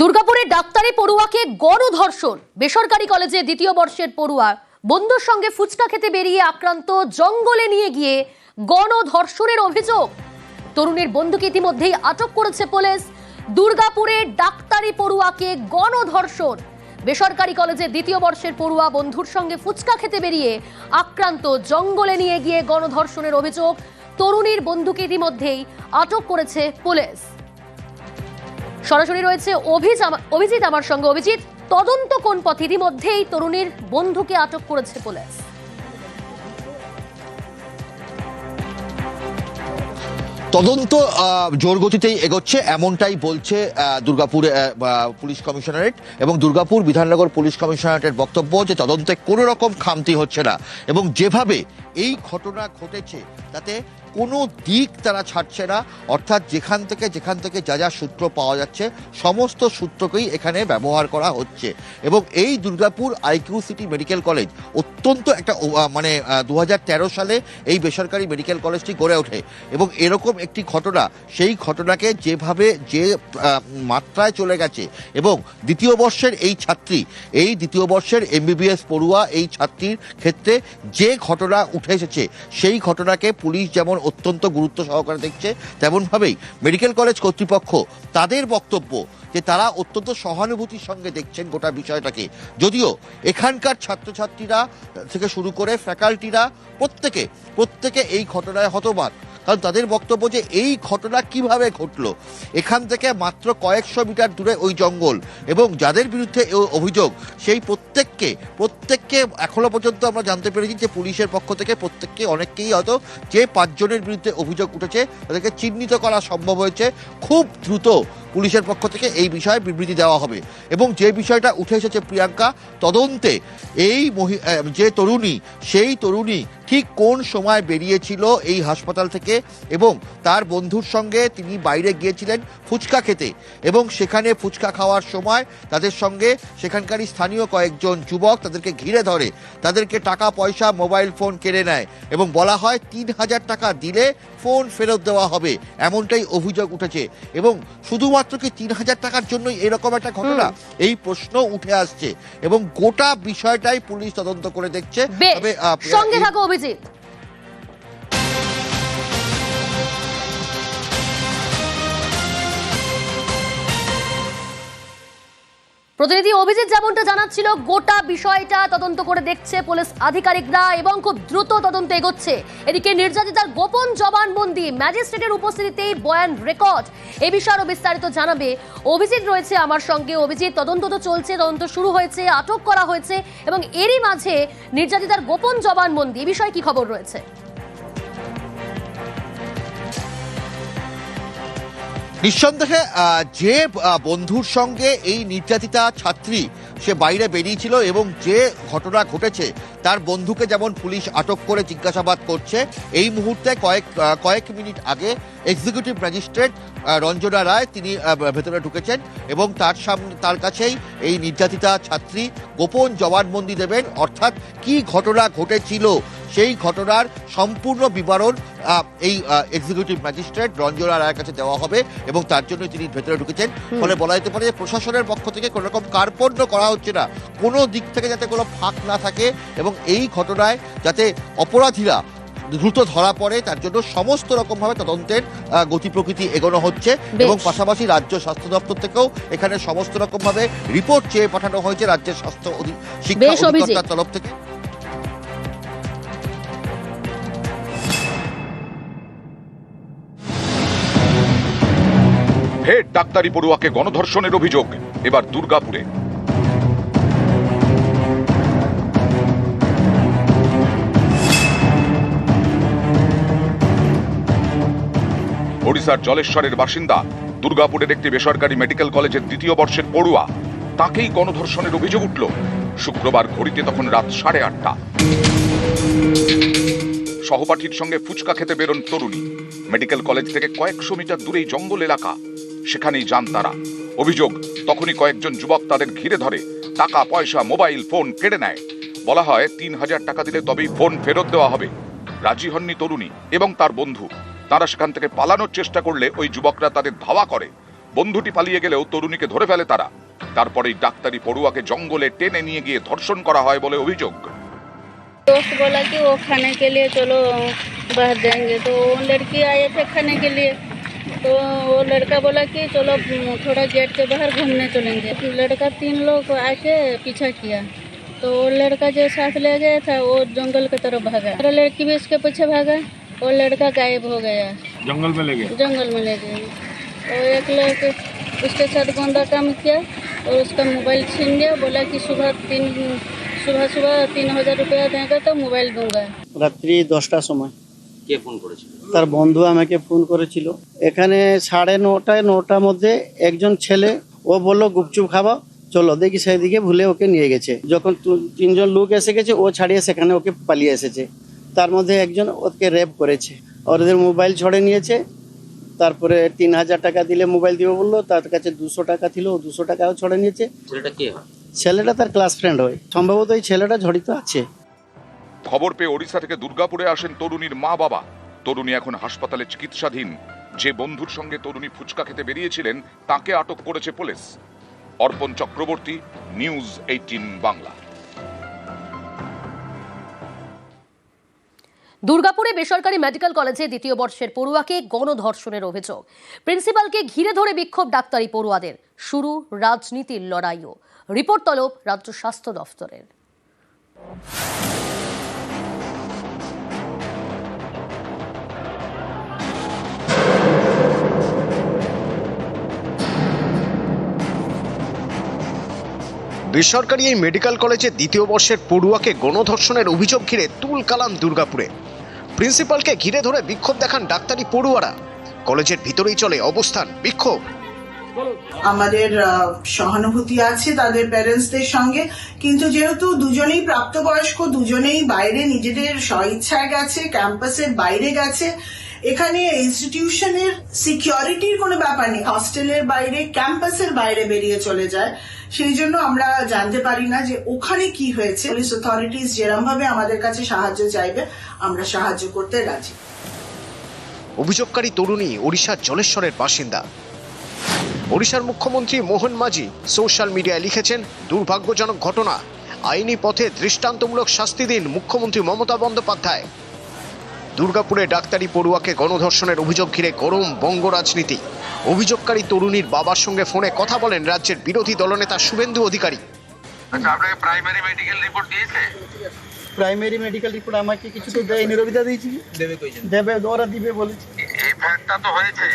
দুর্গাপুরে ডাক্তারি পড়ুয়াকে গণধর্ষণ। বেসরকারি কলেজে দ্বিতীয় বর্ষের পড়ুয়া, বন্ধুর সঙ্গে ফুচকা খেতে বেরিয়ে আক্রান্ত, জঙ্গলে নিয়ে গিয়ে গণধর্ষণের অভিযোগ। তরুণীর বন্ধুকে ইতিমধ্যেই আটক করেছে পুলিশ। দুর্গাপুরে ডাক্তারি পড়ুয়াকে গণধর্ষণ। বেসরকারি কলেজে দ্বিতীয় বর্ষের পড়ুয়া, বন্ধুর সঙ্গে ফুচকা খেতে বেরিয়ে আক্রান্ত, জঙ্গলে নিয়ে গিয়ে গণধর্ষণের অভিযোগ। তরুণীর বন্ধুকে ইতিমধ্যেই আটক করেছে পুলিশ। সরাসরি রয়েছে অভিজিৎ আমার সঙ্গে। অভিজিৎ, তদন্ত কোন পথ? ইতিমধ্যেই তরুণীর বন্ধুকে আটক করেছে পুলিশ। তদন্ত জোর গতিতেই এগোচ্ছে, এমনটাই বলছে দুর্গাপুর পুলিশ কমিশনারেট। এবং দুর্গাপুর বিধাননগর পুলিশ কমিশনারেটের বক্তব্য যে তদন্তে কোনো রকম খামতি হচ্ছে না। এবং যেভাবে এই ঘটনা ঘটেছে, তাতে কোনো দিক তারা ছাড়ছে না। অর্থাৎ যেখান থেকে যেখান থেকে যা যা সূত্র পাওয়া যাচ্ছে, সমস্ত সূত্রকেই এখানে ব্যবহার করা হচ্ছে। এবং এই Durgapur IQ city medical college অত্যন্ত একটা মানে দু হাজার তেরো সালে এই বেসরকারি মেডিকেল কলেজটি গড়ে ওঠে। এবং এরকম একটি ঘটনা, সেই ঘটনাকে যেভাবে, যে মাত্রায় চলে গেছে, এবং দ্বিতীয় বর্ষের এই ছাত্রী, এই দ্বিতীয় বর্ষের এমবিবিএস পড়ুয়া এই ছাত্রীর ক্ষেত্রে যে ঘটনা উঠে এসেছে, সেই ঘটনাকে পুলিশ যেমন অত্যন্ত গুরুত্ব সহকারে দেখছে। তেমনভাবেই মেডিকেল কলেজ কর্তৃপক্ষ তাদের বক্তব্য যে তারা অত্যন্ত সহানুভূতির সঙ্গে দেখছেন গোটা বিষয়টাকে। যদিও এখানকার ছাত্রছাত্রীরা থেকে শুরু করে ফ্যাকাল্টিরা প্রত্যেকে প্রত্যেকে এই ঘটনায় হতবাক। কারণ তাদের বক্তব্য যে এই ঘটনা কীভাবে ঘটলো। এখান থেকে মাত্র কয়েকশো মিটার দূরে ওই জঙ্গল এবং যাদের বিরুদ্ধে অভিযোগ, সেই প্রত্যেককে প্রত্যেককে এখনও পর্যন্ত আমরা জানতে পেরেছি যে পুলিশের পক্ষ থেকে প্রত্যেককে অনেককেই হয়তো যে পাঁচজনের বিরুদ্ধে অভিযোগ উঠেছে, তাদেরকে চিহ্নিত করা সম্ভব হয়েছে। খুব দ্রুত পুলিশের পক্ষ থেকে এই বিষয়ে বিবৃতি দেওয়া হবে এবং যে বিষয়টা উঠে এসেছে প্রিয়াঙ্কা, তদন্তে এই মহি- যে তরুণী, সেই তরুণী ঠিক কোন সময় বেরিয়েছিল এই হাসপাতাল থেকে এবং তার বন্ধুর সঙ্গে তিনি বাইরে গিয়েছিলেন ফুচকা খেতে এবং সেখানে ফুচকা খাওয়ার সময় তাদের সঙ্গে সেখানকারই স্থানীয় কয়েকজন যুবক তাদেরকে ঘিরে ধরে তাদেরকে টাকা পয়সা মোবাইল ফোন কেড়ে নেয় এবং বলা হয় তিন হাজার টাকা দিলে ফোন ফেরত দেওয়া হবে এমনটাই অভিযোগ উঠেছে এবং শুধুমাত্র কি তিন হাজার টাকার জন্যই এরকম একটা ঘটনা? এই প্রশ্ন উঠে আসছে এবং গোটা বিষয়টাই পুলিশ তদন্ত করে দেখছে। তবে সঙ্গে এই- থাকো অভিজিৎ প্রতিনিধি অভিজিৎ যেমনটা জানাচ্ছিল, গোটা বিষয়টা তদন্ত করে দেখছে পুলিশ আধিকারিকরা এবং খুব দ্রুত তদন্ত এগোচ্ছে। এদিকে নির্যাতিতার গোপন জবানবন্দি ম্যাজিস্ট্রেটের উপস্থিতিতেই বয়ান রেকর্ড। এ বিষয়ে আরও বিস্তারিত জানাবে অভিজিৎ রয়েছে আমার সঙ্গে। অভিজিৎ, তদন্ত তো চলছে, তদন্ত শুরু হয়েছে, আটক করা হয়েছে এবং এরই মাঝে নির্যাতিতার গোপন জবানবন্দি। এ বিষয়ে কি খবর রয়েছে? নিঃসন্দেহে যে বন্ধুর সঙ্গে এই নির্যাতিতা ছাত্রী সে বাইরে বেরিয়েছিল এবং যে ঘটনা ঘটেছে, তার বন্ধুকে যেমন পুলিশ আটক করে জিজ্ঞাসাবাদ করছে, এই মুহূর্তে কয়েক কয়েক মিনিট আগে এক্সিকিউটিভ ম্যাজিস্ট্রেট রঞ্জনা রায়, তিনি ভেতরে ঢুকেছেন এবং তার সামনে, তার কাছেই এই নির্যাতিতা ছাত্রী গোপন জবানবন্দি দেবেন। অর্থাৎ কি ঘটনা ঘটেছিল সেই ঘটনার সম্পূর্ণ বিবরণ এই এক্সিকিউটিভ ম্যাজিস্ট্রেট রঞ্জনা রায়ের কাছে দেওয়া হবে এবং তার জন্য তিনি ভেতরে ঢুকেছেন। ফলে বলা যেতে পারে যে প্রশাসনের পক্ষ থেকে কোনো রকম কার্পণ্য করা হচ্ছে না। কোনো দিক থেকে যাতে কোনো ফাঁক না থাকে এবং এই ঘটনায় যাতে অপরাধীরা দ্রুত ধরা পড়ে তার জন্য সমস্ত রকমভাবে তদন্তের আহ, গতি প্রকৃতি এগোনো হচ্ছে এবং পাশাপাশি রাজ্য স্বাস্থ্য দপ্তর থেকেও এখানে সমস্ত রকমভাবে রিপোর্ট চেয়ে পাঠানো হয়েছে রাজ্যের স্বাস্থ্য শিক্ষা অধিকর্তার তরফ থেকে। ফের ডাক্তারি পড়ুয়াকে গণধর্ষণের অভিযোগ, এবার দুর্গাপুরে। ওড়িশার জলেশ্বরের বাসিন্দা, দুর্গাপুরের একটি বেসরকারি মেডিকেল কলেজের দ্বিতীয় বর্ষের পড়ুয়া, তাকেই গণধর্ষণের অভিযোগ উঠল। শুক্রবার ঘড়িতে তখন রাত সাড়ে আটটা। সহপাঠীর সঙ্গে ফুচকা খেতে বেরোন তরুণী। মেডিকেল কলেজ থেকে কয়েকশো মিটার দূরেই জঙ্গল এলাকা। সেখানেই যান তারা অভিযোগ তখনই কয়েকজন যুবক তাদের ঘিরে ধরে টাকা পয়সা মোবাইল ফোন কেড়ে নেয় বলা হয় তিন হাজার টাকা দিলে তবেই ফোন ফেরত দেওয়া হবে রাজি হননি তরুণী এবং তার বন্ধু তারা সেখান থেকে পালানোর চেষ্টা করলে ওই যুবকরা তাদের ধাওয়া করে বন্ধুটি পালিয়ে গেলেও তরুণীকে ধরে ফেলে তারা তারপরেই ডাক্তারি পড়ুয়াকে জঙ্গলে টেনে নিয়ে গিয়ে ধর্ষণ করা হয় বলে অভিযোগ दोस्त बोला कि वो खाने के लिए चलो बाहर जाएंगे तो वो लड़की आए थे खाने के लिए तो वो लड़का बोला कि चलो थोड़ा गेट के बाहर घूमने चलेंगे। लड़का तीन लोग आके पीछा किया। तो वो लड़का जो साथ ले गया था वो जंगल की तरफ़ भागा। और लड़की भी उसके पीछे भागा वो लड़का गायब हो गया। जंगल में ले गया? जंगल में ले गया। और एक लड़के उसके साथ गंदा काम किया और उसका मोबाइल छीन लिया। बोला कि सुबह तीन सुबह सुबह तीन हज़ार रुपया देगा तो मोबाइल दूँगा। रात्रि दसटार समय। কে ফোন করেছিল? তার বন্ধু আমাকে ফোন করেছিল। এখানে সাড়ে নটায় নটার মধ্যে একজন ছেলে ও বলল গুপচুপ খাওয়া চলো দেখি সেদিকে ভুলে ওকে নিয়ে গেছে। যখন তিনজন লোক এসে গেছে ও ছাড়িয়ে সেখানে ওকে পালিয়ে এসেছে। তার মধ্যে একজন ওকে রেপ করেছে। আর ওদের মোবাইল ছড়ে নিয়েছে। তারপরে তিন হাজার টাকা দিলে মোবাইল দিবে বলল তার কাছে দুশো টাকা ছিল ও দুশো টাকাও ছড়ে নিয়েছে। ছেলেটা কে হয়? ছেলেটা তার ক্লাস ফ্রেন্ড হয়। সম্ভবত এই ছেলেটা জড়িত আছে। খবর পেয়ে ওড়িশা থেকে দুর্গাপুরে আসেন তরুণীর মা বাবা। তরুণী এখন হাসপাতালে চিকিৎসাধীন। যে বন্ধুর সঙ্গে তরুণী ফুচকা খেতে বেরিয়েছিলেন, তাকে আটক করেছে পুলিশ। অর্পণ চক্রবর্তী, নিউজ এইটিন বাংলা। দুর্গাপুরে বেসরকারি মেডিকেল কলেজে দ্বিতীয় বর্ষের পড়ুয়াকে গণধর্ষণের অভিযোগ। প্রিন্সিপালকে ঘিরে ধরে বিক্ষোভ ডাক্তারি পড়ুয়াদের। শুরু রাজনীতির লড়াইও। রিপোর্ট তলব রাজ্য স্বাস্থ্য দফতরের। বেসরকারি এই মেডিকেল কলেজে দ্বিতীয় বর্ষের পড়ুয়াকে গণধর্ষণের অভিযোগ ঘিরে তুল কালাম দুর্গাপুরে। প্রিন্সিপালকে ঘিরে ধরে বিক্ষোভ দেখান ডাক্তারি পড়ুয়ারা। কলেজের ভিতরেই চলে অবস্থান, বিক্ষোভ। আমাদের সহানুভূতি আছে তাদের প্যারেন্টসদের সঙ্গে, কিন্তু যেহেতু দুজনেই প্রাপ্তবয়স্ক, দুজনেই বাইরে নিজেদের স্বইচ্ছায় গেছে, ক্যাম্পাসের বাইরে গেছে এখানে ইনস্টিটিউশনের সিকিউরিটির কোনো ব্যাপার নেই। হস্টেলের বাইরে ক্যাম্পাসের বাইরে বেরিয়ে চলে যায়। সেই জন্য আমরা জানতে পারি না যে ওখানে কি হয়েছে। পুলিশ অথরিটিস যেরম ভাবে আমাদের কাছে সাহায্য চাইবে, আমরা সাহায্য করতে রাজি। অভিযোগকারী তরুণী ওড়িশার জলেশ্বরের বাসিন্দা। ওড়িশার মুখ্যমন্ত্রী মোহন মাঝি সোশ্যাল মিডিয়ায় লিখেছেন, দুর্ভাগ্যজনক ঘটনা। আইনি পথে দৃষ্টান্তমূলক শাস্তি দিন মুখ্যমন্ত্রী মমতা বন্দ্যোপাধ্যায়। দুর্গাপুরে ডাক্তারি পড়ুয়াকে গণধর্ষণের অভিযোগ ঘিরে গরম বঙ্গ রাজনীতি। অভিযোগকারী তরুণীর বাবার সঙ্গে ফোনে কথা বলেন রাজ্যের বিরোধী দলনেতা শুভেন্দু অধিকারী। আপনাকে প্রাইমারি মেডিকেল রিপোর্ট দিয়েছে? প্রাইমারি মেডিকেল রিপোর্ট আমাকে কিছু তো দেয়নি। রবিদা দিয়েছি। দেবে দেবে ওরা দিবে বলেছে। ফ্যাক্টটা তো হয়েছে।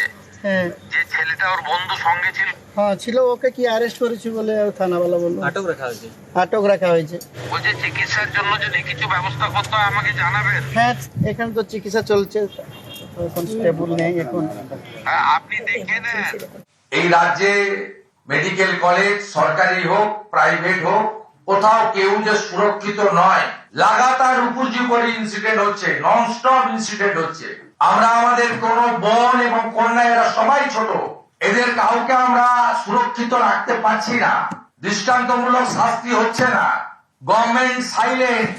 হ্যাঁ। যে ছেলেটা ওর বন্ধু সঙ্গে ছিল। হ্যাঁ ছিল ওকে কি অ্যারেস্ট করেছি বলে থানাওয়ালা বলল? আটক রাখা হয়েছে। আটক রাখা হয়েছে। বলছে চিকিৎসার জন্য যদি কিছু ব্যবস্থা করতে হয় আমাকে জানাবেন? হ্যাঁ এখানে তো চিকিৎসা চলছে। তো এখন স্টেবল নেই এখন। হ্যাঁ, আপনি দেখে নেন। এই রাজ্যে মেডিকেল কলেজ সরকারি হোক প্রাইভেট হোক কোথাও কেউ যে সুরক্ষিত নয়। লাগাতার উপর্যু করে ইনসিডেন্ট হচ্ছে নন স্টপ ইনসিডেন্ট হচ্ছে। আমরা আমাদের কোন বোন এবং কন্যা এরা সবাই ছোট। এদের কাউকে আমরা সুরক্ষিত রাখতে পারছি না। দৃষ্টান্তমূলক শাস্তি হচ্ছে না। Government silent.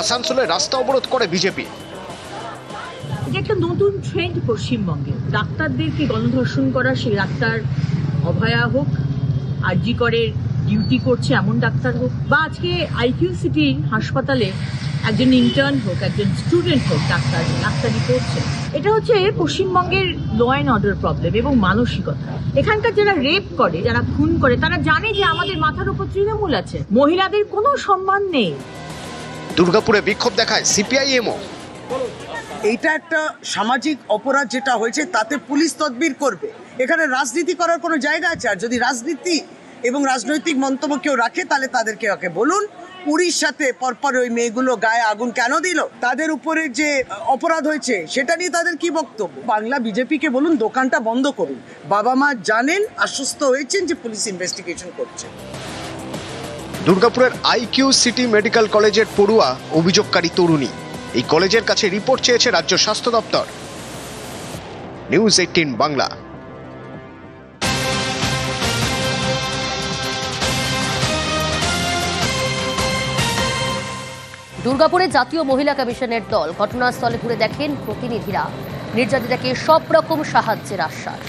আসানসোলে রাস্তা অবরোধ করে বিজেপি। এটা একটা নতুন ট্রেন্ড পশ্চিমবঙ্গে। ডাক্তারদেরকে গণধর্ষণ করা সেই ডাক্তার অভয়া হোক আরজি করে ডিউটি করছে এমন ডাক্তার হোক বা আজকে আইকিউ সিটির হাসপাতালে একজন ইন্টার্ন হোক একজন স্টুডেন্ট হোক ডাক্তার ডাক্তারি করছে। এটা হচ্ছে পশ্চিমবঙ্গের ল অ্যান্ড অর্ডার প্রবলেম এবং মানসিকতা। এখানকার যারা রেপ করে যারা খুন করে তারা জানে যে আমাদের মাথার উপর তৃণমূল আছে। মহিলাদের কোনো সম্মান নেই। দুর্গাপুরে বিক্ষোভ দেখায় সিপিআইএমও এইটা একটা সামাজিক অপরাধ যেটা হয়েছে তাতে পুলিশ তদবির করবে। এখানে রাজনীতি করার কোনো জায়গা আছে? আর যদি রাজনীতি এবং রাজনৈতিক মন্তব্য কেউ রাখে, তাহলে তাদেরকে ওকে বলুন। উড়িষ্যাতে পরপর ওই মেয়েগুলো গায়ে আগুন কেন দিল? তাদের উপরে যে অপরাধ হয়েছে, সেটা নিয়ে তাদের কি বক্তব্য? বাংলা বিজেপিকে বলুন, দোকানটা বন্ধ করুন। বাবা মা জানেন, আশ্বস্ত হয়েছেন যে পুলিশ ইনভেস্টিগেশন করছে। দুর্গাপুরের আইকিউ সিটি মেডিকেল কলেজের পড়ুয়া, অভিযোগকারী তরুণী। এই কলেজের কাছে রিপোর্ট চেয়েছে রাজ্য স্বাস্থ্য দপ্তর। News eighteen Bangla. দুর্গাপুরে জাতীয় মহিলা কমিশনের দল ঘটনাস্থলে ঘুরে দেখেন প্রতিনিধিরা। নির্যাতিতাকে সব রকম সাহায্যের আশ্বাস।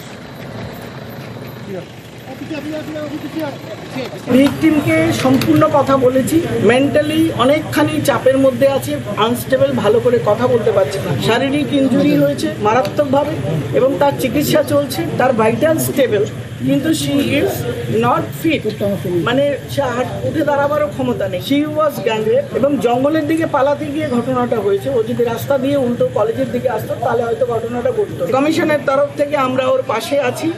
ভিকটিমকে সম্পূর্ণ কথা বলেছি। মেন্টালি অনেকখানি চাপের মধ্যে আছে আনস্টেবল ভালো করে কথা বলতে পারছে না। শারীরিক ইনজুরি হয়েছে মারাত্মকভাবে এবং তার চিকিৎসা চলছে, তার ভাইটাল স্টেবল কিন্তু শি ইজ নট ফিট মানে সে হাট- উঠে দাঁড়াবারও ক্ষমতা নেই। শি ওয়াজ গ্যাংরেপ এবং জঙ্গলের দিকে পালাতে গিয়ে ঘটনাটা হয়েছে। ও যদি রাস্তা দিয়ে উল্টো কলেজের দিকে আসতো, তাহলে হয়তো ঘটনাটা ঘটতো। কমিশনের তরফ থেকে আমরা ওর পাশে আছি।